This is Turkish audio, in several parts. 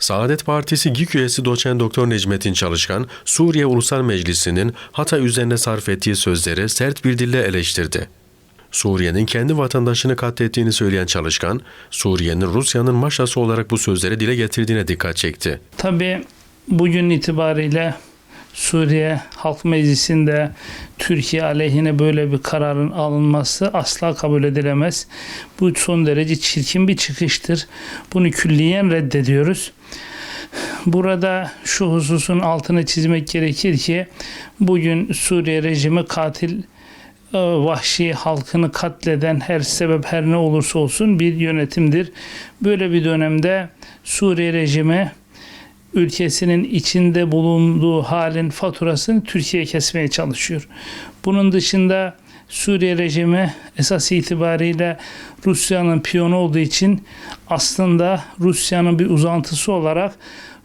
Saadet Partisi GİK üyesi doçent doktor Necmettin Çalışkan, Suriye Ulusal Meclisi'nin Hatay üzerine sarf ettiği sözleri sert bir dille eleştirdi. Suriye'nin kendi vatandaşını katlettiğini söyleyen Çalışkan, Suriye'nin Rusya'nın maşası olarak bu sözleri dile getirdiğine dikkat çekti. Tabii bugün itibariyle Suriye Halk Meclisi'nde Türkiye aleyhine böyle bir kararın alınması asla kabul edilemez. Bu son derece çirkin bir çıkıştır. Bunu külliyen reddediyoruz. Burada şu hususun altını çizmek gerekir ki bugün Suriye rejimi katil e, vahşi halkını katleden her sebep her ne olursa olsun bir yönetimdir. Böyle bir dönemde Suriye rejimi ülkesinin içinde bulunduğu halin faturasını Türkiye kesmeye çalışıyor. Bunun dışında Suriye rejimi esas itibariyle Rusya'nın piyonu olduğu için aslında Rusya'nın bir uzantısı olarak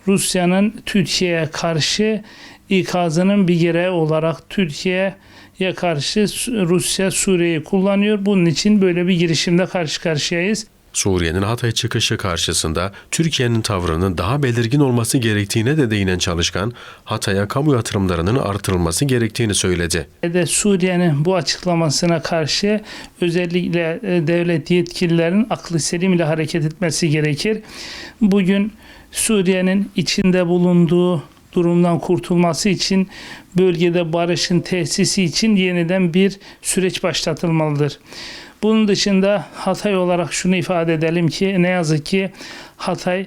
Rusya'nın Türkiye'ye karşı ikazının bir gereği olarak Türkiye'ye karşı Rusya Suriye'yi kullanıyor. Bunun için böyle bir girişimde karşı karşıyayız. Suriye'nin Hatay çıkışı karşısında Türkiye'nin tavrının daha belirgin olması gerektiğine de değinen Çalışkan, Hatay'a kamu yatırımlarının artırılması gerektiğini söyledi. Suriye'nin bu açıklamasına karşı özellikle e, devlet yetkililerin aklı selim ile hareket etmesi gerekir. Bugün Suriye'nin içinde bulunduğu durumdan kurtulması için bölgede barışın tesisi için yeniden bir süreç başlatılmalıdır. Bunun dışında Hatay olarak şunu ifade edelim ki ne yazık ki Hatay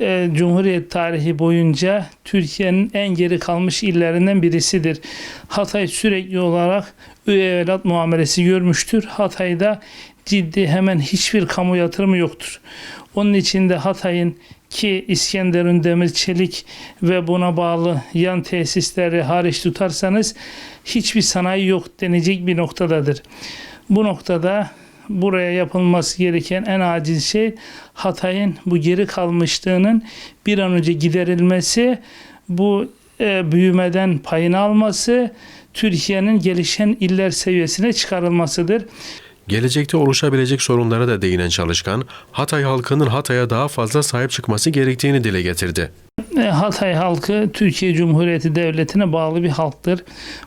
e, Cumhuriyet tarihi boyunca Türkiye'nin en geri kalmış illerinden birisidir. Hatay sürekli olarak üye evlat muamelesi görmüştür. Hatay'da ciddi hemen hiçbir kamu yatırımı yoktur. Onun için de Hatay'ın ki İskenderun Demir Çelik ve buna bağlı yan tesisleri hariç tutarsanız hiçbir sanayi yok denecek bir noktadadır. Bu noktada buraya yapılması gereken en acil şey Hatay'ın bu geri kalmışlığının bir an önce giderilmesi, bu e, büyümeden payını alması, Türkiye'nin gelişen iller seviyesine çıkarılmasıdır. Gelecekte oluşabilecek sorunlara da değinen Çalışkan, Hatay halkının Hatay'a daha fazla sahip çıkması gerektiğini dile getirdi. E, Hatay halkı Türkiye Cumhuriyeti Devleti'ne bağlı bir halktır.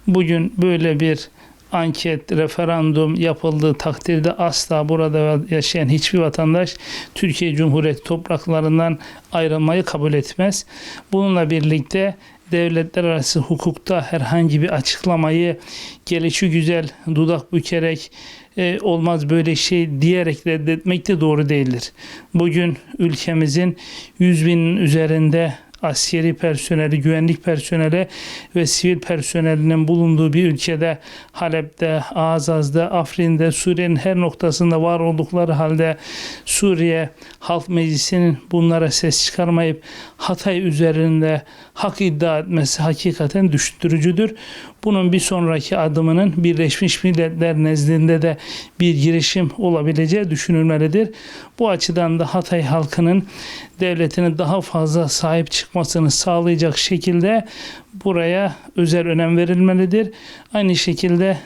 Bugün böyle bir anket, referandum yapıldığı takdirde asla burada yaşayan hiçbir vatandaş Türkiye Cumhuriyeti topraklarından ayrılmayı kabul etmez. Bununla birlikte devletler arası hukukta herhangi bir açıklamayı gelişi güzel dudak bükerek e, olmaz böyle şey diyerek reddetmek de doğru değildir. Bugün ülkemizin 100 binin üzerinde askeri personeli, güvenlik personeli ve sivil personelinin bulunduğu bir ülkede Halep'te, Azaz'da, Afrin'de, Suriye'nin her noktasında var oldukları halde Suriye Halk Meclisi'nin bunlara ses çıkarmayıp Hatay üzerinde hak iddia etmesi hakikaten düşündürücüdür. Bunun bir sonraki adımının Birleşmiş Milletler nezdinde de bir girişim olabileceği düşünülmelidir. Bu açıdan da Hatay halkının devletine daha fazla sahip çıkmasını sağlayacak şekilde buraya özel önem verilmelidir. Aynı şekilde